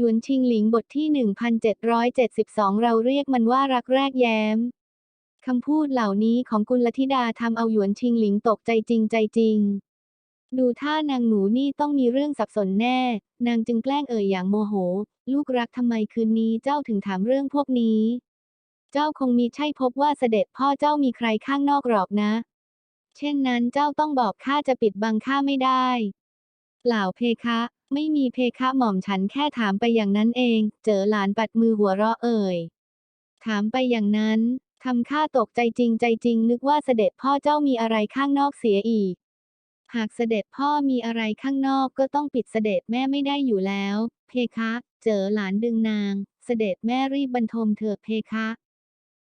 หยวนชิงหลิงบทที่ 1772 เราเรียกมันว่ารักแรกแย้ม คำพูดเหล่านี้ของกุลธิดาทำเอาหยวนชิงหลิงตกใจจริงใจจริง ดูท่านางหนูนี่ต้องมีเรื่องสับสนแน่ นางจึงแกล้งเอ่ยอย่างโมโห ลูกรักทำไมคืนนี้เจ้าถึงถามเรื่องพวกนี้ เจ้าคงมีใช่พบว่าเสด็จพ่อเจ้ามีใครข้างนอกหรอกนะ เช่นนั้นเจ้าต้องบอกข้าจะปิดบังข้าไม่ได้เปล่าเพคะ ไม่มีเพคะหม่อมฉันแค่ถามไปอย่างนั้นเอง เจอหลานปัดมือหัวเราะเอ่ย ถามไปอย่างนั้นทำข้าตกใจจริงใจจริง นึกว่าเสด็จพ่อเจ้ามีอะไรข้างนอกเสียอีก หากเสด็จพ่อมีอะไรข้างนอกก็ต้องปิดเสด็จแม่ไม่ได้อยู่แล้ว เพคะ เจอหลานดึงนาง เสด็จแม่รีบบรรทมเถิดเพคะ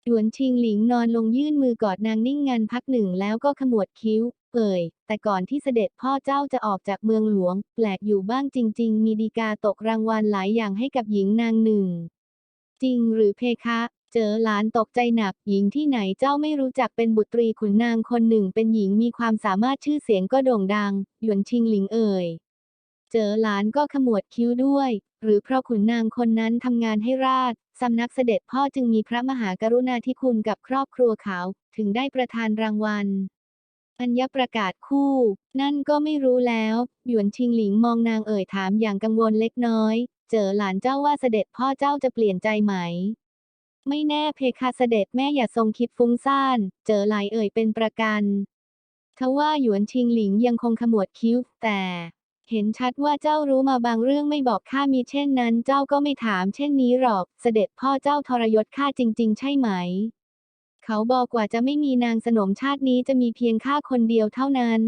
หยวนชิงหลิงนอนลงยื่นมือกอดนางนิ่งงันพักหนึ่งแล้วก็ขมวดคิ้ว เอ่ย แต่ก่อนที่เสด็จพ่อเจ้าจะออกจากเมืองหลวง แปลกอยู่บ้างจริง ๆ มีดีกาตกรางวัลหลายอย่างให้กับหญิงนางหนึ่ง จริงหรือเพคะ เจอหลานตกใจหนัก หญิงที่ไหนเจ้าไม่รู้จักเป็นบุตรีขุนนางคนหนึ่ง เป็นหญิงมีความสามารถชื่อเสียงก็โด่งดัง หยวนชิงหลิงเอ่ยเจอหลานก็ขมวดคิ้วด้วย หรือเพราะขุนนางคนนั้นทำงานให้ราชสำนักเสด็จพ่อจึงมีพระมหากรุณาธิคุณกับครอบครัวเขา ถึงได้ประทานรางวัล อัญญประกาศคู่ นั่นก็ไม่รู้แล้ว หยวนชิงหลิงมองนางเอ่ยถามอย่างกังวลเล็กน้อย เจอหลานเจ้าว่าเสด็จพ่อเจ้าจะเปลี่ยนใจไหม ไม่แน่เพคะเสด็จแม่อย่าทรงคิดฟุ้งซ่าน เจอหลายเอ่ยเป็นประกันทว่าหยวนชิงหลิงยังคงขมวดคิ้ว แต่เห็นชัดว่าเจ้ารู้มาบางเรื่องไม่บอกข้ามีเช่นนั้น เจ้าก็ไม่ถามเช่นนี้หรอก เสด็จพ่อเจ้าทรยศข้าจริง ๆ ใช่ไหม เขาบอกว่าจะไม่มีนางสนมชาตินี้จะมีเพียงข้าคนเดียวเท่านั้น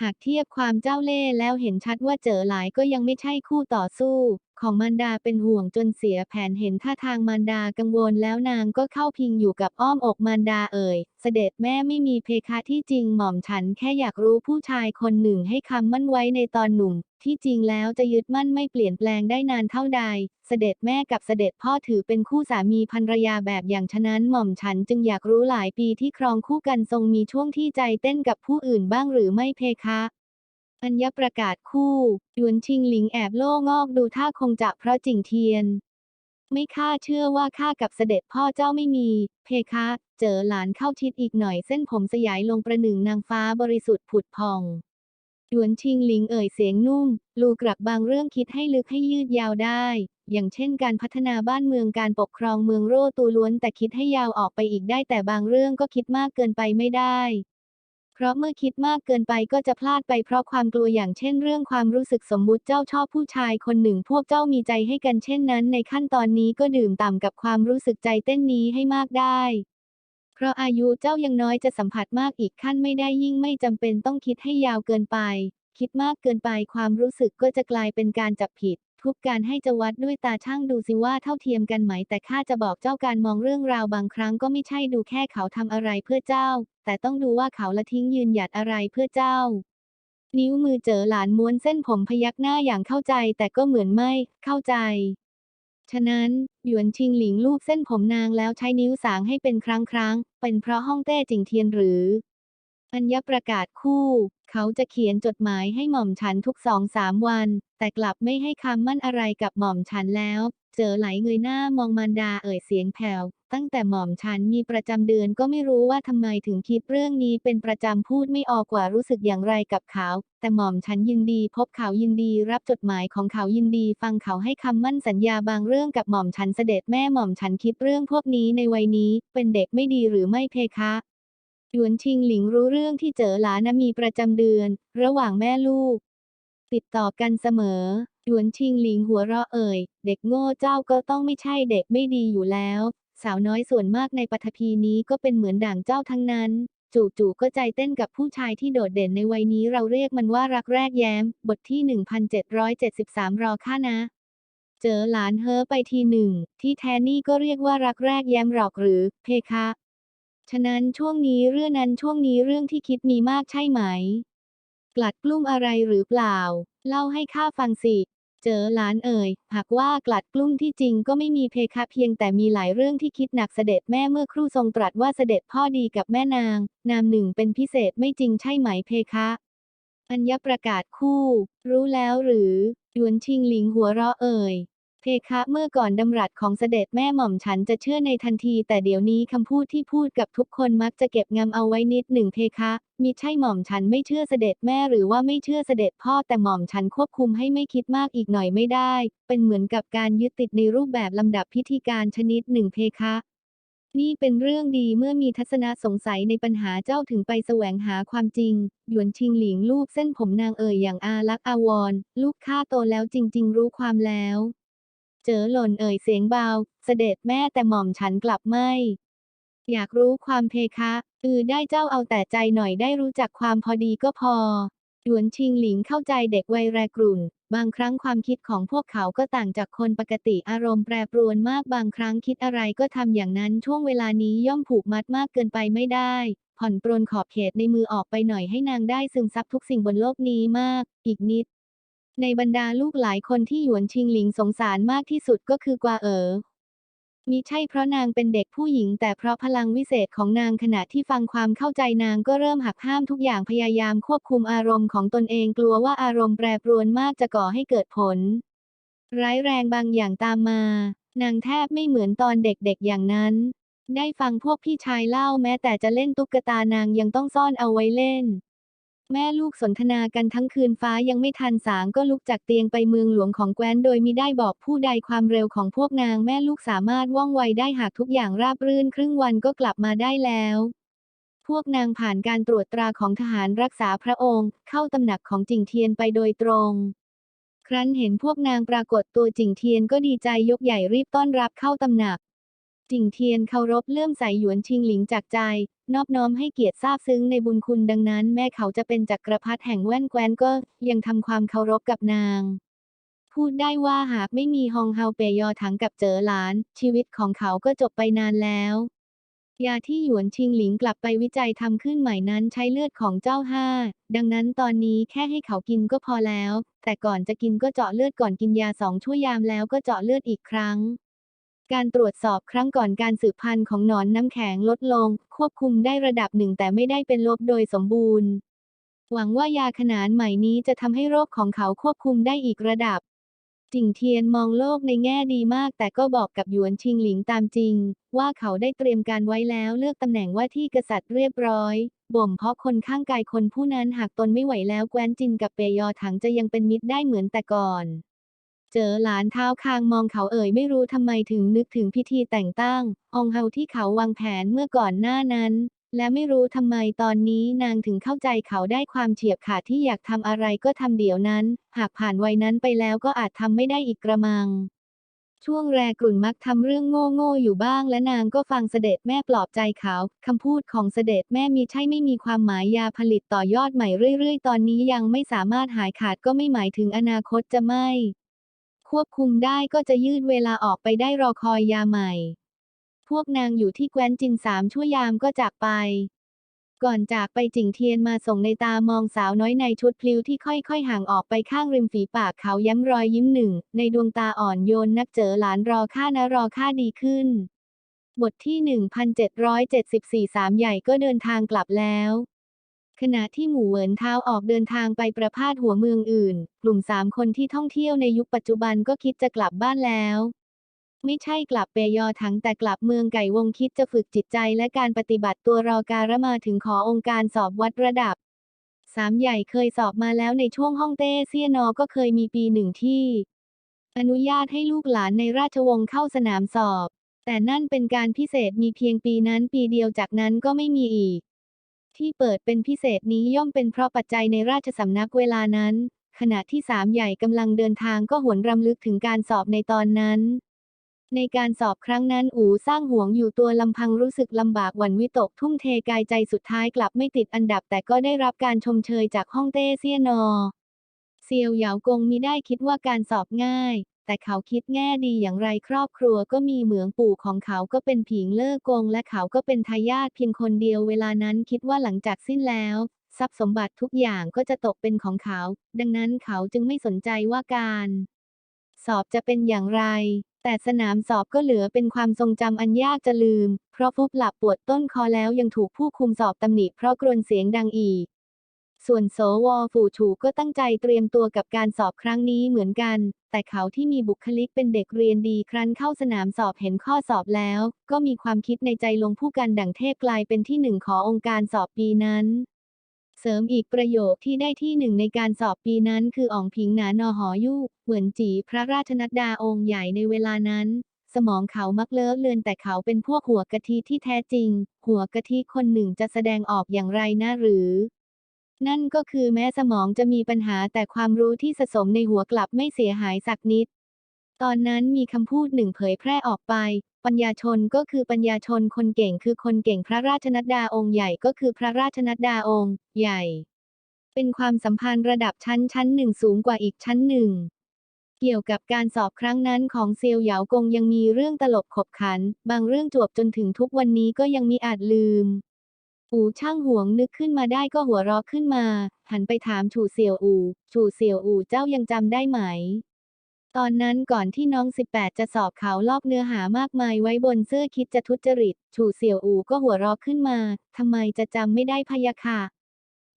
หากเทียบความเจ้าเล่ห์แล้วเห็นชัดว่าเจอหลายก็ยังไม่ใช่คู่ต่อสู้ ของมารดาเป็นห่วงจนเสียแผนเห็นท่าทางมารดากังวลแล้วนางก็เข้าพิงอยู่กับอ้อมอกมารดาเอ่ย เสด็จแม่ไม่มีเพคะที่จริงหม่อมฉันแค่อยากรู้ผู้ชายคนหนึ่งให้คำมั่นไว้ในตอนหนุ่ม ที่จริงแล้วจะยึดมั่นไม่เปลี่ยนแปลงได้นานเท่าใด เสด็จแม่กับเสด็จพ่อถือเป็นคู่สามีภรรยาแบบอย่างฉะนั้นหม่อมฉันจึงอยากรู้หลายปีที่ครองคู่กันทรงมีช่วงที่ใจเต้นกับผู้อื่นบ้างหรือไม่เพคะ อัญญประกาศคู่หยวนชิงหลิงแอบโล่งอกดูท่าคงจะเพราะจิงเทียน ไม่ข้าเชื่อว่าข้ากับเสด็จพ่อเจ้าไม่มี เพคะ เจอหลานเข้าชิดอีกหน่อยเส้นผมสยายลงประหนึ่งนางฟ้าบริสุทธิ์ผุดพองหยวนชิงหลิงเอ่ยเสียงนุ่ม ลูกรักบางเรื่องคิดให้ลึกให้ยืดยาวได้ อย่างเช่นการพัฒนาบ้านเมืองการปกครองเมืองโร่ตูล้วนแต่คิดให้ยาวออกไปอีกได้แต่บางเรื่องก็คิดมากเกินไปไม่ได้ ราะเมื่อคิดมากเกินไปก็จะพลาดไปเพราะความกลัวอย่างเช่นเรื่องความรู้สึกสมมุติเจ้าชอบผู้ชายคนหนึ่งพวกเจ้ามีใจให้กันเช่นนั้นในขั้นตอนนี้ก็ดื่มต่ำกับความรู้สึกใจเต้นนี้ให้มากได้ เพราะอายุเจ้ายังน้อยจะสัมผัสมากอีกขั้นไม่ได้ยิ่งไม่จำเป็นต้องคิดให้ยาวเกินไป คิดมากเกินไปความรู้สึกก็จะกลายเป็นการจับผิด ทุกการให้จะวัดด้วยตาช่างดูสิว่าเท่าเทียมกันไหม แต่ข้าจะบอกเจ้าการมองเรื่องราวบางครั้งก็ไม่ใช่ดูแค่เขาทำอะไรเพื่อเจ้า แต่ต้องดูว่าเขาละทิ้งยืนหยัดอะไรเพื่อเจ้า นิ้วมือเจอหลานม้วนเส้นผมพยักหน้าอย่างเข้าใจ แต่ก็เหมือนไม่เข้าใจฉะนั้น หยวนชิงหลิงลูบเส้นผมนางแล้วใช้นิ้วสางให้เป็นครั้งครั้ง เป็นเพราะห้องเต้จิงเทียนหรือ อัญญประกาศคู่ เขาจะเขียนจดหมายให้หม่อมฉันทุกสองสามวัน แต่กลับไม่ให้คำมั่นอะไรกับหม่อมฉันแล้ว เจอไหลเงยหน้ามองมารดาเอ่ยเสียงแผ่ว ตั้งแต่หม่อมฉันมีประจำเดือนก็ไม่รู้ว่าทำไมถึงคิดเรื่องนี้เป็นประจำพูดไม่ออกกว่ารู้สึกอย่างไรกับเขา แต่หม่อมฉันยินดี พบเขายินดีรับจดหมายของเขายินดี ฟังเขาให้คำมั่นสัญญาบางเรื่องกับหม่อมฉันเสด็จแม่หม่อมฉันคิดเรื่องพวกนี้ในวัยนี้ เป็นเด็กไม่ดีหรือไม่เพคะ หยวนชิงหลิงรู้เรื่องที่เจอหลานมีประจำเดือน ระหว่างแม่ลูก ติดต่อกันเสมอ หยวนชิงหลิงหัวเราะเอ่ย เด็กโง่เจ้าก็ต้องไม่ใช่เด็กไม่ดีอยู่แล้ว สาวน้อยส่วนมากในปฐพีนี้ก็เป็นเหมือนด่างเจ้าทั้งนั้น จู่ๆก็ใจเต้นกับผู้ชายที่โดดเด่นในวัยนี้เราเรียกมันว่ารักแรกแย้ม บทที่ 1773 รอค่านะเจอหลานเฮอไปทีหนึ่ง ที่แท้นี่ก็เรียกว่ารักแรกแย้มหรอกหรือ เพคะ ฉะนั้นช่วงนี้เรื่องนั้นช่วงนี้เรื่องที่คิดมีมากใช่ไหม กลัดกลุ้มอะไรหรือเปล่า เล่าให้ข้าฟังสิ เจอหลานเอ่ย หากว่ากลัดกลุ้มที่จริงก็ไม่มีเพคะเพียงแต่มีหลายเรื่องที่คิดหนักเสด็จแม่เมื่อครู่ทรงตรัสว่าเสด็จพ่อดีกับแม่นาง นามหนึ่งเป็นพิเศษไม่จริงใช่ไหมเพคะอัญญประกาศคู่ รู้แล้วหรือ หยวนชิงหลิงหัวเราะเอ่ย เพคะเมื่อก่อนดำรัสของเสด็จแม่หม่อมฉันจะเชื่อในทันที แต่เดี๋ยวนี้คำพูดที่พูดกับทุกคนมักจะเก็บงำเอาไว้นิดหนึ่งเพคะมิใช่หม่อมฉันไม่เชื่อเสด็จแม่หรือว่าไม่เชื่อเสด็จพ่อแต่หม่อมฉันควบคุมให้ไม่คิดมากอีกหน่อยไม่ได้ เป็นเหมือนกับการยึดติดในรูปแบบลำดับพิธีการชนิดหนึ่งเพคะนี่เป็นเรื่องดีเมื่อมีทัศนะสงสัยในปัญหาเจ้าถึงไปแสวงหาความจริง หยวนชิงหลิงลูบเส้นผมนางเอ่ยอย่างอารักอาวร ลูกข้าโตแล้วจริง ๆ รู้ความแล้ว เจอหล่นเอ่ยเสียงเบา เสด็จแม่แต่หม่อมฉันกลับไม่ อยากรู้ความเพคะอือได้เจ้าเอาแต่ใจหน่อยได้รู้จักความพอดีก็พอหยวนชิงหลิงเข้าใจเด็กวัยแรกรุ่น บางครั้งความคิดของพวกเขาก็ต่างจากคนปกติอารมณ์แปรปรวนมากบางครั้งคิดอะไรก็ทำอย่างนั้นช่วงเวลานี้ย่อมผูกมัดมากเกินไปไม่ได้ ผ่อนปรนขอบเขตในมือออกไปหน่อยให้นางได้ซึมซับทุกสิ่งบนโลกนี้มาก อีกนิด ในบรรดาลูกหลายคนที่หยวนชิงหลิงสงสารมากที่สุดก็คือกวาเอ๋อมิใช่เพราะนางเป็นเด็กผู้หญิง แต่เพราะพลังวิเศษของนางขณะที่ฟังความเข้าใจนางก็เริ่มหักห้ามทุกอย่างพยายามควบคุมอารมณ์ของตนเองกลัวว่าอารมณ์แปรปรวนมากจะก่อให้เกิดผล ร้ายแรงบางอย่างตามมา นางแทบไม่เหมือนตอนเด็กๆอย่างนั้น ได้ฟังพวกพี่ชายเล่าแม้แต่จะเล่นตุ๊กตานางยังต้องซ่อนเอาไว้เล่น แม่ลูกสนทนากันทั้งคืนฟ้ายังไม่ทันสางก็ลุกจากเตียงไปเมืองหลวงของแคว้นโดยมิได้บอกผู้ใดความเร็วของพวกนางแม่ลูกสามารถว่องไวได้หากทุกอย่างราบรื่นครึ่งวันก็กลับมาได้แล้วพวกนางผ่านการตรวจตราของทหารรักษาพระองค์ เข้าตำหนักของจิงเทียนไปโดยตรง ครั้นเห็นพวกนางปรากฏตัวจิงเทียนก็ดีใจยกใหญ่รีบต้อนรับเข้าตำหนัก จิงเทียนเคารพเลื่อมใสหยวนชิงหลิงจากใจ นอบน้อมให้เกียรติซาบซึ้งในบุญคุณดังนั้น แม้เขาจะเป็นจักรพรรดิแห่งแว่นแคว้นก็ยังทำความเคารพกับนาง พูดได้ว่าหากไม่มีฮองเฮาเปยอถังกับเจอหลาน ชีวิตของเขาก็จบไปนานแล้วยาที่หยวนชิงหลิงกลับไปวิจัยทำขึ้นใหม่นั้นใช้เลือดของเจ้าห้า ดังนั้นตอนนี้แค่ให้เขากินก็พอแล้ว แต่ก่อนจะกินก็เจาะเลือดก่อนกินยาสองชั่วยามแล้วก็เจาะเลือดอีกครั้ง การตรวจสอบครั้งก่อนการสืบพันธุ์ของหนอนน้ำแข็งลดลง ควบคุมได้ระดับหนึ่งแต่ไม่ได้เป็นลบโดยสมบูรณ์ หวังว่ายาขนานใหม่นี้จะทำให้โรคของเขาควบคุมได้อีกระดับ จิงเทียนมองโลกในแง่ดีมาก แต่ก็บอกกับหยวนชิงหลิงตามจริง ว่าเขาได้เตรียมการไว้แล้วเลือกตำแหน่งว่าที่กษัตริย์เรียบร้อยบ่มเพราะคนข้างกายคนผู้นั้นหากตนไม่ไหวแล้วแกวนจินกับเปยอถังจะยังเป็นมิตรได้เหมือนแต่ก่อน เจอหลานเท้าคางมองเขาเอ่ยไม่รู้ทำไมถึงนึกถึงพิธีแต่งตั้ง องเฮาที่เขาวางแผนเมื่อก่อนหน้านั้น และไม่รู้ทำไมตอนนี้นางถึงเข้าใจเขาได้ความเฉียบขาดที่อยากทำอะไรก็ทำเดี๋ยวนั้น หากผ่านวัยนั้นไปแล้วก็อาจทำไม่ได้อีกกระมังช่วงแรกลุ่นมักทำเรื่องโง่ๆอยู่บ้าง และนางก็ฟังเสด็จแม่ปลอบใจเขาคำพูดของเสด็จแม่มีใช่ไม่มีความหมายยาผลิตต่อยอดใหม่เรื่อย ๆ ตอนนี้ยังไม่สามารถหายขาดก็ไม่หมายถึงอนาคตจะไม่ ควบคุมได้ก็จะยืดเวลาออกไปได้รอคอยยาใหม่ พวกนางอยู่ที่แคว้นจินสามชั่วยามก็จากไป ก่อนจากไปจิงเทียนมาส่งในตามองสาวน้อยในชุดพลิ้วที่ค่อยๆห่างออกไปข้างริมฝีปากเขาย้ำรอยยิ้มหนึ่ง ในดวงตาอ่อนโยนนักเจอหลานรอค่านะรอค่าดีขึ้น บทที่ 1774สามใหญ่ก็เดินทางกลับแล้ว ขณะที่หมู่เหวินเท้าออกเดินทางไปประพาสหัวเมืองอื่น กลุ่มสามคนที่ท่องเที่ยวในยุคปัจจุบันก็คิดจะกลับบ้านแล้ว ไม่ใช่กลับเปยอถังแต่กลับเมืองไก่วงคิดจะฝึกจิตใจและการปฏิบัติตัวรอการะมาถึงขอองค์การสอบวัดระดับสามใหญ่เคยสอบมาแล้วในช่วงห้องเต้เซียนอก็เคยมีปีหนึ่งที่ อนุญาตให้ลูกหลานในราชวงศ์เข้าสนามสอบ แต่นั่นเป็นการพิเศษมีเพียงปีนั้นปีเดียวจากนั้นก็ไม่มีอีก ที่เปิดเป็นพิเศษนี้ย่อมเป็นเพราะปัจจัยในราชสำนักเวลานั้น ขณะที่สามใหญ่กำลังเดินทางก็หวนรำลึกถึงการสอบในตอนนั้น ในการสอบครั้งนั้นอูสร้างห่วงอยู่ตัวลำพังรู้สึกลำบากหวั่นวิตกทุ่มเทกายใจสุดท้ายกลับไม่ติดอันดับแต่ก็ได้รับการชมเชยจากฮ่องเต้เซียนอ เซียวเหยากงมิได้คิดว่าการสอบง่าย แต่เขาคิดแง่ดีอย่างไรครอบครัวก็มีเหมืองปู่ของเขาก็เป็นผิงเล่อกง และเขาก็เป็นทายาทเพียงคนเดียวเวลานั้นคิดว่าหลังจากสิ้นแล้วทรัพย์สมบัติทุกอย่างก็จะตกเป็นของเขา ดังนั้นเขาจึงไม่สนใจว่าการ สอบจะเป็นอย่างไร แต่สนามสอบก็เหลือเป็นความทรงจำอันยากจะลืม เพราะฟุบหลับปวดต้นคอแล้วยังถูกผู้คุมสอบตำหนิเพราะกรนเสียงดังอีก ส่วนโสวฝูฉูก็ตั้งใจเตรียมตัวกับการสอบครั้งนี้เหมือนกัน แต่เขาที่มีบุคลิกเป็นเด็กเรียนดีครั้นเข้าสนามสอบเห็นข้อสอบแล้ว ก็มีความคิดในใจลงผู้กันดั่งเทพกลายเป็นที่หนึ่งขององค์การสอบปีนั้น เสริมอีกประโยคที่ได้ที่หนึ่งในการสอบปีนั้นคืออ่องผิงหนานอหอยู่เหมือนจีพระราชนัดดาองค์ใหญ่ในเวลานั้นสมองเขามักเลอะเลือนแต่เขาเป็นพวกหัวกะทิที่แท้จริง หัวกะทิคนหนึ่งจะแสดงออกอย่างไรนะหรือ นั่นก็คือแม้สมองจะมีปัญหาแต่ความรู้ที่สะสมในหัวกลับไม่เสียหายสักนิด ตอนนั้นมีคำพูดหนึ่งเผยแพร่ออกไป ปัญญาชนก็คือปัญญาชนคนเก่งคือคนเก่งพระราชนัดดาองค์ใหญ่ก็คือพระราชนัดดาองค์ใหญ่ เป็นความสัมพันธ์ระดับชั้นชั้นหนึ่งสูงกว่าอีกชั้นหนึ่ง เกี่ยวกับการสอบครั้งนั้นของเซียวเหยากงยังมีเรื่องตลกขบขัน บางเรื่องจวบจนถึงทุกวันนี้ก็ยังมีอาจลืม อูช่างห่วงนึกขึ้นมาได้ก็หัวเราะขึ้นมา หันไปถามฉูเสี่ยวอู่ฉูเสี่ยวอู่เจ้ายังจำได้ไหม ตอนนั้นก่อนที่น้อง 18 จะสอบเขาลอกเนื้อหามากมายไว้บนเสื้อคิดจะทุจริตฉูเสี่ยวอู่ก็หัวเราะขึ้นมาทำไมจะจำไม่ได้พะยะค่ะ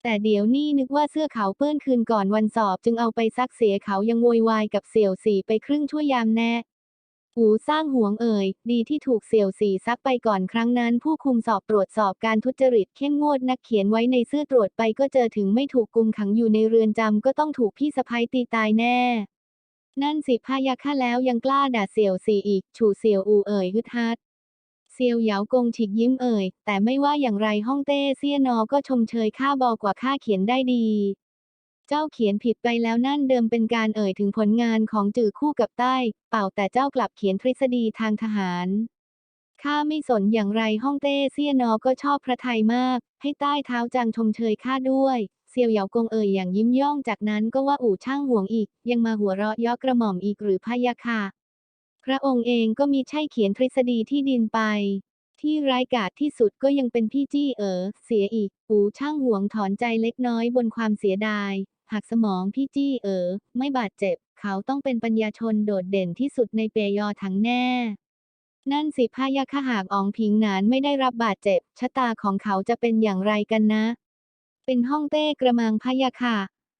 แต่เดี๋ยวนี่นึกว่าเสื้อเขาเปื้อนคืนก่อนวันสอบจึงเอาไปซักเสียเขายังโวยวายกับเสี่ยวสี่ไปครึ่งชั่วยามแน่ หูสร้างห่วงเอ่ย ดีที่ถูกเสี่ยวสีซักไปก่อนครั้งนั้น ผู้คุมสอบตรวจสอบการทุจริตเข้มงวดนักเขียนไว้ในเสื้อตรวจไปก็เจอถึงไม่ถูกกุมขังอยู่ในเรือนจำก็ต้องถูกพี่สะพ้ยตีตายแน่ นั่นสิพายาค่าแล้วยังกล้าด่าเสี่ยวสีอีก ฉูเสี่ยวอูเอ่ยฮึดฮัดเซียวเหยากงฉิกยิ้มเอ่ย แต่ไม่ว่าอย่างไรฮ่องเต้เซี่ยนอก็ชมเชยข้าบอกว่าข้าเขียนได้ดี เจ้าเขียนผิดไปแล้วนั่นเดิมเป็นการเอ่ยถึงผลงานของจือคู่กับใต้ เป่าแต่เจ้ากลับเขียนทฤษฎีทางทหารข้าไม่สนอย่างไรฮ่องเต้เซียนอก็ชอบพระไทยมาก ให้ใต้เท้าจังชมเชยข้าด้วยเซียวเหยากงเอ่ยอย่างยิ้มย่องจากนั้นก็ว่าอู่ช่างห่วงอีก ยังมาหัวเราะยาะกระหม่อมอีกหรือพะยะค่ะ พระองค์เองก็มีใช่เขียนทฤษฎีที่ดินไป ที่ร้ายกาจที่สุดก็ยังเป็นพี่จี้เอ๋อเสียอีกปู่ช่างห่วงถอนใจเล็กน้อยบนความเสียดาย หากสมองพี่จี้เอ๋อไม่บาดเจ็บ เขาต้องเป็นปัญญาชนโดดเด่นที่สุดในเปยอถังแน่ นั่นสิพายาขหากอองพิงหนานไม่ได้รับบาดเจ็บ ชะตาของเขาจะเป็นอย่างไรกันนะ เป็นห้องเต้กระมังพายาค่ะ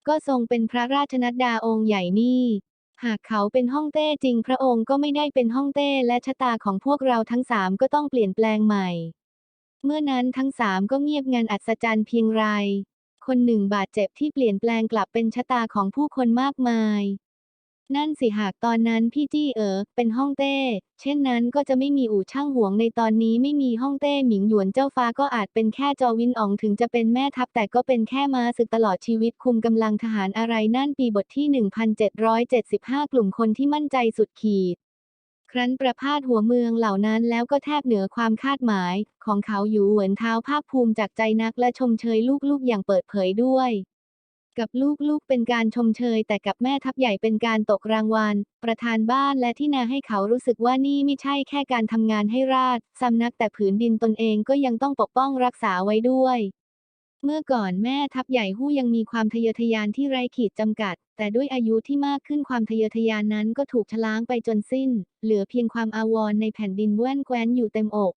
ก็ทรงเป็นพระราชนัดดาองค์ใหญ่นี่ หากเขาเป็นฮ่องเต้จริงพระองค์ก็ไม่ได้เป็นฮ่องเต้และชะตาของพวกเราทั้งสามก็ต้องเปลี่ยนแปลงใหม่ เมื่อนั้นทั้งสามก็เงียบงันอัศจรรย์เพียงไร คนหนึ่งบาดเจ็บที่เปลี่ยนแปลงกลับเป็นชะตาของผู้คนมากมาย นั่นสิหากตอนนั้นพี่จี้เอ๋อเป็นฮ่องเต้ เช่นนั้นก็จะไม่มีอู่ช่างหวงในตอนนี้ไม่มีฮ่องเต้หมิงหยวนเจ้าฟ้าก็อาจเป็นแค่จอวินอ๋องถึงจะเป็นแม่ทัพแต่ก็เป็นแค่มาศึกตลอดชีวิตคุมกำลังทหารอะไรนั่นปีบทที่ 1775 กลุ่มคนที่มั่นใจสุดขีด ครั้นประพาสหัวเมืองเหล่านั้นแล้วก็แทบเหนือความคาดหมาย ของเขาอยู่เหวินเท้าภาคภูมิจากใจนักและชมเชยลูกๆอย่างเปิดเผยด้วย กับลูกๆเป็นการชมเชย แต่กับแม่ทัพใหญ่เป็นการตกรางวัล ประธานบ้านและที่นาให้เขารู้สึกว่านี่ไม่ใช่แค่การทำงานให้ราชสำนักแต่ผืนดินตนเองก็ยังต้องปกป้องรักษาไว้ด้วย เมื่อก่อนแม่ทัพใหญ่หู้ยังมีความทะเยอทะยานที่ไร้ขีดจำกัด แต่ด้วยอายุที่มากขึ้นความทะเยอทะยานนั้นก็ถูกชล้างไปจนสิ้น เหลือเพียงความอาวรณ์ในแผ่นดินแว่นแคว้นอยู่เต็มอก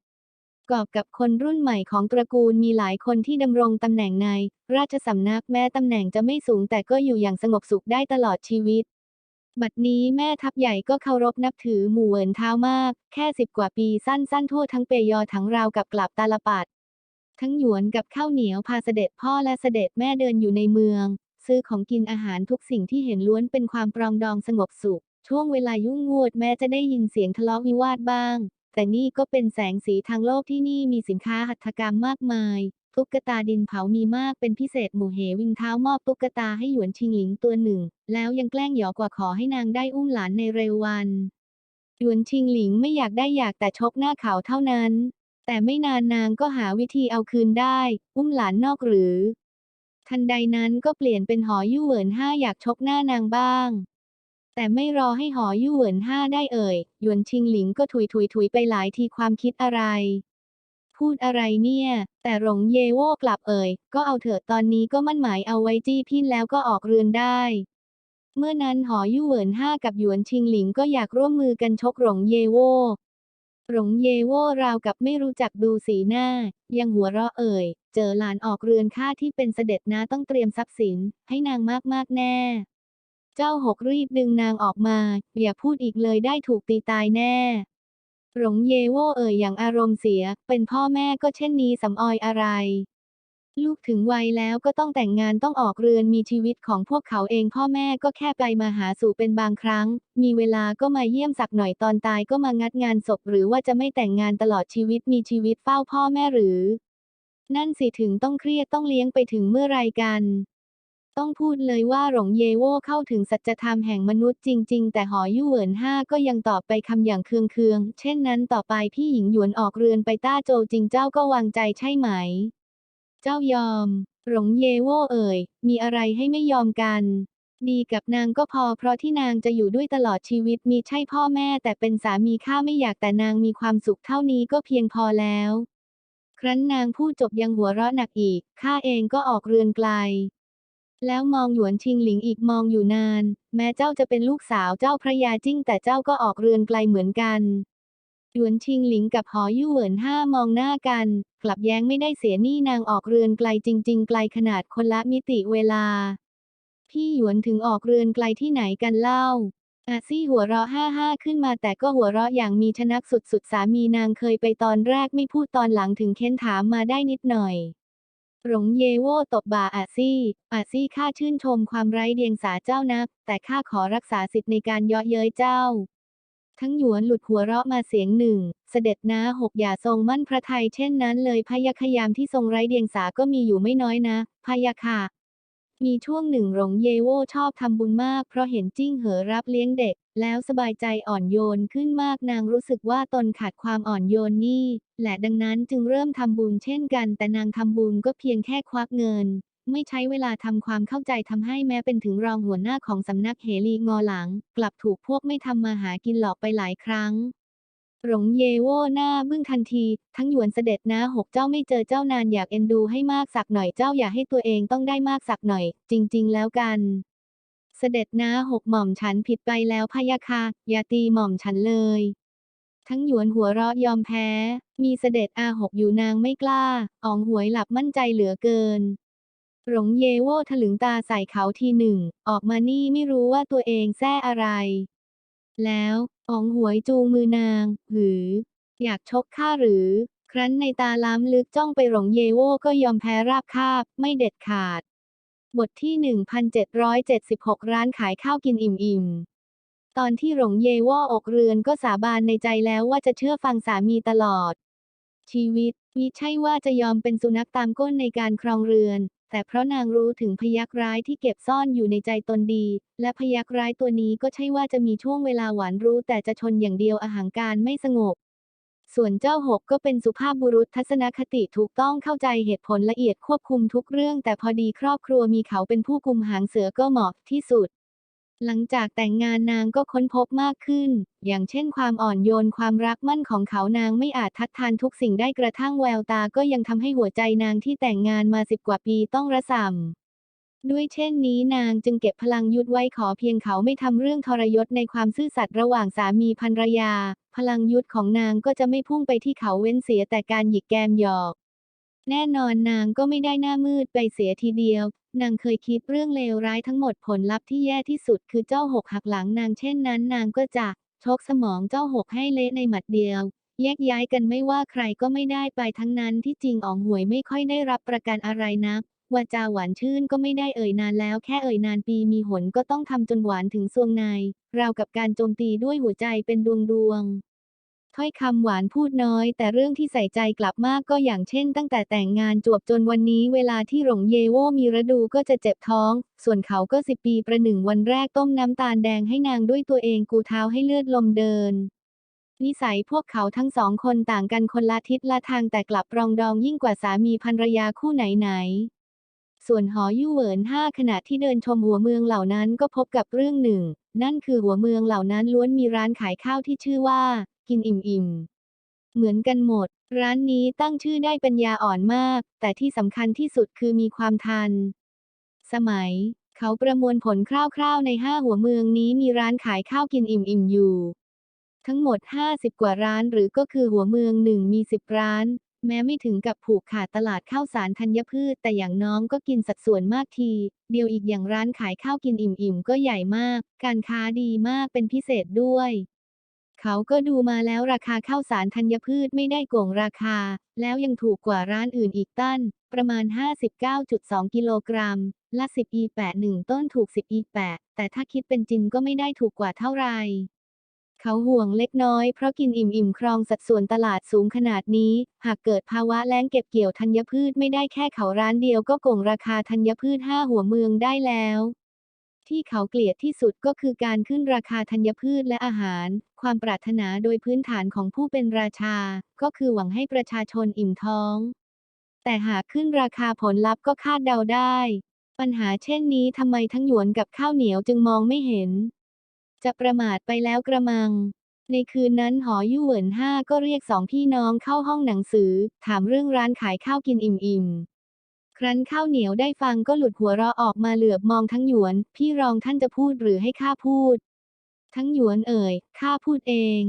กอบกับคนรุ่นใหม่ของตระกูลมีหลายคนที่ดำรงตำแหน่งใน ราชสำนักแม้ตำแหน่งจะไม่สูงแต่ก็อยู่อย่างสงบสุขได้ตลอดชีวิต บัดนี้แม่ทัพใหญ่ก็เคารพนับถือหมู่เวินเท้ามาก แค่สิบกว่าปีสั้นๆ ทั่วทั้งเปยอทั้งราวกับกลับตาลปัด ทั้งหยวนกับข้าวเหนียวพาเสด็จพ่อและเสด็จแม่เดินอยู่ในเมือง ซื้อของกินอาหารทุกสิ่งที่เห็นล้วนเป็นความปรองดองสงบสุข ช่วงเวลายุ่งงวดแม้จะได้ยินเสียงทะเลาะวิวาทบ้าง แต่นี่ก็เป็นแสงสีทางโลกที่นี่มีสินค้าหัตถกรรมมากมาย ตุ๊กตาดินเผามีมากเป็นพิเศษหมู่เหวิงเท้ามอบตุ๊กตาให้หยวนชิงหลิงตัวหนึ่ง แล้วยังแกล้งหยอกกว่าขอให้นางได้อุ้มหลานในเร็ววันหยวนชิงหลิงไม่อยากได้อยากแต่ชกหน้าเขาเท่านั้น แต่ไม่นานนางก็หาวิธีเอาคืนได้ อุ้มหลานนอกหรือ ทันใดนั้นก็เปลี่ยนเป็นหอยู่เหวินห้าอยากชกหน้านางบ้าง แต่ไม่รอให้หอยู่เหวินห้าได้เอ่ย หยวนชิงหลิงก็ถุยถุยถุยไปหลายทีความคิดอะไร พูดอะไรเนี่ย แต่หลงเยโว่กลับเอ่ย ก็เอาเถอะตอนนี้ก็มั่นหมายเอาไว้จี้พินแล้วก็ออกเรือนได้เมื่อนั้นหอยู่เหวินห้ากับหยวนชิงหลิงก็อยากร่วมมือกันชกหลงเยโว่ หลงเยโว่ราวกับไม่รู้จักดูสีหน้า ยังหัวเราะเอ่ย เจอหลานออกเรือนข้าที่เป็นเสด็จนะต้องเตรียมทรัพย์สิน ให้นางมากๆแน่ เจ้าหกรีบดึงนางออกมา อย่าพูดอีกเลยได้ถูกตีตายแน่หลงเยโว่เอ่ยอย่างอารมณ์เสีย เป็นพ่อแม่ก็เช่นนี้สำออยอะไร ลูกถึงวัยแล้วก็ต้องแต่งงานต้องออกเรือนมีชีวิตของพวกเขาเองพ่อแม่ก็แค่ไปมาหาสู่เป็นบางครั้ง มีเวลาก็มาเยี่ยมสักหน่อยตอนตายก็มางัดงานศพหรือว่าจะไม่แต่งงานตลอดชีวิตมีชีวิตเฝ้าพ่อแม่หรือ นั่นสิถึงต้องเครียดต้องเลี้ยงไปถึงเมื่อไรกัน ต้องพูดเลยว่าหลงเยโว่เข้าถึงสัจธรรมแห่งมนุษย์จริง ๆ แต่หอยู่เหวินห้าก็ยังตอบไปคำอย่างเคืองๆเช่นนั้นต่อไปพี่หญิงหยวนออกเรือนไปต้าโจวจริงเจ้าก็วางใจใช่ไหม เจ้ายอม หลงเยโว่เอ่ย มีอะไรให้ไม่ยอมกัน ดีกับนางก็พอเพราะที่นางจะอยู่ด้วยตลอดชีวิตมีใช่พ่อแม่แต่เป็นสามีข้าไม่อยากแต่นางมีความสุขเท่านี้ก็เพียงพอแล้ว ครั้นนางพูดจบยังหัวเราะหนักอีก ข้าเองก็ออกเรือนไกล แล้วมองหยวนชิงหลิงอีกมองอยู่นาน แม้เจ้าจะเป็นลูกสาวเจ้าพระยาจิ้งแต่เจ้าก็ออกเรือนไกลเหมือนกัน หยวนชิงหลิงกับหอยู่เหวินห้ามองหน้ากัน กลับแย้งไม่ได้เสียนี่นางออกเรือนไกลจริง ๆ ไกลขนาดคนละมิติเวลา พี่หยวนถึงออกเรือนไกลที่ไหนกันเล่า อาซี่หัวเราะห้าห้าขึ้นมาแต่ก็หัวเราะอย่างมีชนักสุดๆสามีนางเคยไปตอนแรกไม่พูดตอนหลังถึงเค้นถามมาได้นิดหน่อยหลงเยโว่ตบบ่าอาซี่ อาซี่ข้าชื่นชมความไร้เดียงสาเจ้านัก แต่ข้าขอรักษาสิทธิ์ในการเยาะเย้ยเจ้า ทั้งหยวนหลุดหัวเราะมาเสียงหนึ่ง เสด็จน้าหกอย่าทรงมั่นพระทัยเช่นนั้นเลยพยาคยามที่ทรงไร้เดียงสาก็มีอยู่ไม่น้อยนะ พยาค่ะ มีช่วงหนึ่งหลงเยโว่ชอบทำบุญมาก เพราะเห็นจิ้งเหอรับเลี้ยงเด็ก แล้วสบายใจอ่อนโยนขึ้นมากนางรู้สึกว่าตนขาดความอ่อนโยนนี่และดังนั้นจึงเริ่มทำบุญเช่นกัน แต่นางทำบุญก็เพียงแค่ควักเงิน ไม่ใช้เวลาทำความเข้าใจทำให้แม้เป็นถึงรองหัวหน้าของสำนักเฮลีงอหลัง กลับถูกพวกไม่ทำมาหากินหลอกไปหลายครั้ง หลงเยโว่หน้าบึ้งทันที ทั้งหยวนเสด็จนะหกเจ้าไม่เจอเจ้านานอยากเอ็นดูให้มากสักหน่อยเจ้าอย่าให้ตัวเองต้องได้มากสักหน่อย จริง ๆ แล้วกัน เสด็จนะหกหม่อมฉันผิดไปแล้วพยะค่ะอย่าตีหม่อมฉันเลยทั้งหยวนหัวเราะยอมแพ้ มีเสด็จอาหกอยู่นางไม่กล้า อองหวยหลับมั่นใจเหลือเกิน หลงเยโว่ถลึงตาใส่เขาทีหนึ่ง ออกมานี่ไม่รู้ว่าตัวเองแซ่อะไร แล้วอองหวยจูงมือนาง หรือ อยากชกข้าหรือ ครั้นในตาล้ำลึกจ้องไปหลงเยโว่ก็ยอมแพ้ราบคาบ ไม่เด็ดขาด บทที่ 1776 ร้านขายข้าวกินอิ่มๆตอนที่หลงเยว่อกเรือนก็สาบานในใจแล้วว่าจะเชื่อฟังสามีตลอด ชีวิตมิใช่ว่าจะยอมเป็นสุนัขตามก้นในการครองเรือน แต่เพราะนางรู้ถึงพยักร้ายที่เก็บซ่อนอยู่ในใจตนดี และพยักร้ายตัวนี้ก็ใช่ว่าจะมีช่วงเวลาหวานรู้แต่จะชนอย่างเดียวอาหางการไม่สงบ ส่วนเจ้าหกก็เป็นสุภาพบุรุษทัศนคติถูกต้องเข้าใจเหตุผลละเอียดควบคุมทุกเรื่อง แต่พอดีครอบครัวมีเขาเป็นผู้คุมหางเสือก็เหมาะที่สุด หลังจากแต่งงานนางก็ค้นพบมากขึ้น อย่างเช่นความอ่อนโยนความรักมั่นของเขานางไม่อาจทัดทานทุกสิ่งได้กระทั่งแววตาก็ยังทำให้หัวใจนางที่แต่งงานมาสิบกว่าปีต้องระส่ำด้วยเช่นนี้นางจึงเก็บพลังยุดไว้ขอเพียงเขาไม่ทำเรื่องทรยศในความซื่อสัตย์ระหว่างสามีภรรยา พลังยุดของนางก็จะไม่พุ่งไปที่เขาเว้นเสียแต่การหยิกแกมหยอกแน่นอนนางก็ไม่ได้หน้ามืดไปเสียทีเดียว นางเคยคิดเรื่องเลวร้ายทั้งหมดผลลัพธ์ที่แย่ที่สุดคือเจ้าหกหักหลังนางเช่นนั้นนางก็จะชกสมองเจ้าหกให้เละในหมัดเดียว แยกย้ายกันไม่ว่าใครก็ไม่ได้ไปทั้งนั้นที่จริงอ๋องหวยไม่ค่อยได้รับประกันอะไรนักวาจาหวานชื่นก็ไม่ได้เอ่ยนานแล้วแค่เอ่ยนานปีมีหนก็ต้องทำจนหวานถึงซวงในราวกับการโจมตีด้วยหัวใจเป็นดวงดวง ถ้อยคำหวานพูดน้อย แต่เรื่องที่ใส่ใจกลับมากก็อย่างเช่นตั้งแต่แต่งงานจวบจนวันนี้เวลาที่หลงเยโว่มีฤดูก็จะเจ็บท้อง ส่วนเขาก็สิบปีประหนึ่งวันแรกต้มน้ำตาลแดงให้นางด้วยตัวเองกูเท้าให้เลือดลมเดินนิสัยพวกเขาทั้งสองคนต่างกันคนละทิศละทางแต่กลับรองดองยิ่งกว่าสามีภรรยาคู่ไหนๆส่วนหอยู่เหวินห้าขณะที่เดินชมหัวเมืองเหล่านั้นก็พบกับเรื่องหนึ่ง นั่นคือหัวเมืองเหล่านั้นล้วนมีร้านขายข้าวที่ชื่อว่า กินอิ่มๆ เหมือนกันหมด ร้านนี้ตั้งชื่อได้ปัญญาอ่อนมาก แต่ที่สำคัญที่สุดคือมีความทัน สมัย เขาประมวลผลคร่าวๆในห้าหัวเมืองนี้มีร้านขายข้าวกินอิ่มๆอยู่ ทั้งหมด 50 กว่าร้านหรือก็คือหัวเมืองหนึ่งมี 10 ร้าน แม้ไม่ถึงกับผูกขาดตลาดข้าวสารธัญพืช แต่อย่างน้องก็กินสัดส่วนมากที เดียวอีกอย่างร้านขายข้าวกินอิ่มๆก็ใหญ่มาก การค้าดีมากเป็นพิเศษด้วย เขาก็ดูมาแล้วราคาข้าวสารธัญพืชไม่ได้โกงราคา แล้วยังถูกกว่าร้านอื่นอีกตั้น ประมาณ 59.2 กิโลกรัม ละ 10อีแปะ1ต้นถูก 10อีแปะแต่ถ้าคิดเป็นจินก็ไม่ได้ถูกกว่าเท่าไหร่เขาห่วงเล็กน้อยเพราะกินอิ่มอิ่มครองสัดส่วนตลาดสูงขนาดนี้ หากเกิดภาวะแล้งเก็บเกี่ยวธัญพืชไม่ได้แค่เขาร้านเดียวก็โกงราคาธัญพืชห้าหัวเมืองได้แล้วที่เขาเกลียดที่สุดก็คือการขึ้นราคาธัญพืชและอาหาร ความปรารถนาโดยพื้นฐานของผู้เป็นราชา ก็คือหวังให้ประชาชนอิ่มท้อง แต่หากขึ้นราคาผลลัพธ์ก็คาดเดาได้ ปัญหาเช่นนี้ทำไมทั้งหยวนกับข้าวเหนียวจึงมองไม่เห็น จะประมาทไปแล้วกระมัง ในคืนนั้นหอยู่เหวินห้าก็เรียกสองพี่น้องเข้าห้องหนังสือ ถามเรื่องร้านขายข้าวกินอิ่มๆครั้นข้าวเหนียวได้ฟังก็หลุดหัวเราะออกมาเหลือบมองทั้งหยวน พี่รองท่านจะพูดหรือให้ข้าพูด ทั้งหยวนเอ่ย ข้าพูดเอง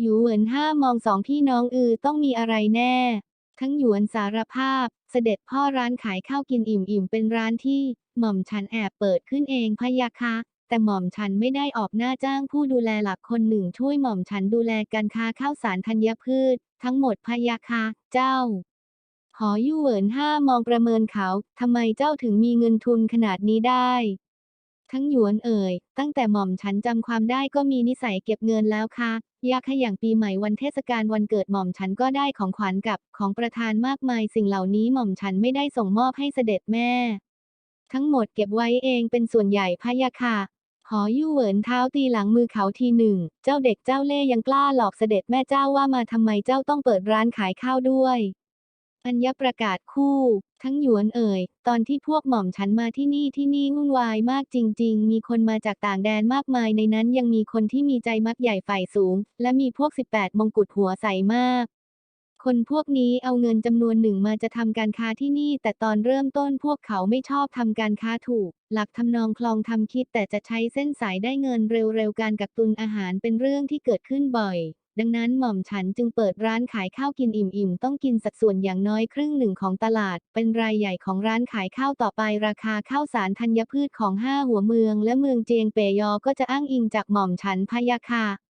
หยูเหวินห้ามองสองพี่น้องอือต้องมีอะไรแน่ ทั้งหยวนสารภาพ เสด็จพ่อร้านขายข้าวกินอิ่มๆเป็นร้านที่ หม่อมฉันแอบเปิดขึ้นเองพะยะคะแต่หม่อมฉันไม่ได้ออกหน้าจ้างผู้ดูแลหลักคนหนึ่งช่วยหม่อมฉันดูแลการค้าข้าวสารธัญพืช ทั้งหมดพะยะคะเจ้าหอยู่เหวินห้ามองประเมินเขา ทำไมเจ้าถึงมีเงินทุนขนาดนี้ได้ ทั้งหยวนเอ่ย ตั้งแต่หม่อมฉันจำความได้ก็มีนิสัยเก็บเงินแล้วค่ะยาขอย่างปีใหม่วันเทศกาลวันเกิดหม่อมฉันก็ได้ของขวัญกับของประทานมากมายสิ่งเหล่านี้หม่อมฉันไม่ได้ส่งมอบให้เสด็จแม่ ทั้งหมดเก็บไว้เองเป็นส่วนใหญ่พะยะค่ะหอยู่เหวินเท้าตีหลังมือเขาทีหนึ่ง เจ้าเด็กเจ้าเล่ยังกล้าหลอกเสด็จแม่เจ้าว่ามาทำไมเจ้าต้องเปิดร้านขายข้าวด้วย อัญญประกาศคู่ ทั้งหยวนเอ่ย ตอนที่พวกหม่อมฉันมาที่นี่ที่นี่วุ่นวายมากจริง ๆ มีคนมาจากต่างแดนมากมายในนั้นยังมีคนที่มีใจมักใหญ่ฝ่ายสูง และมีพวก 18 มงกุฎหัวใสมาก คนพวกนี้เอาเงินจำนวนหนึ่งมาจะทำการค้าที่นี่ แต่ตอนเริ่มต้นพวกเขาไม่ชอบทำการค้าถูก หลักทำนองคลองทำคิดแต่จะใช้เส้นสายได้เงินเร็วๆการกักตุนอาหารเป็นเรื่องที่เกิดขึ้นบ่อย ดังนั้นหม่อมฉันจึงเปิดร้านขายข้าวกินอิ่มๆ ต้องกินสัดส่วนอย่างน้อยครึ่งหนึ่งของตลาด เป็นรายใหญ่ของร้านขายข้าวต่อไปราคาข้าวสารธัญพืชของห้าหัวเมือง และเมืองเจียงเปยอก็จะอ้างอิงจากหม่อมฉันพยาค่ะ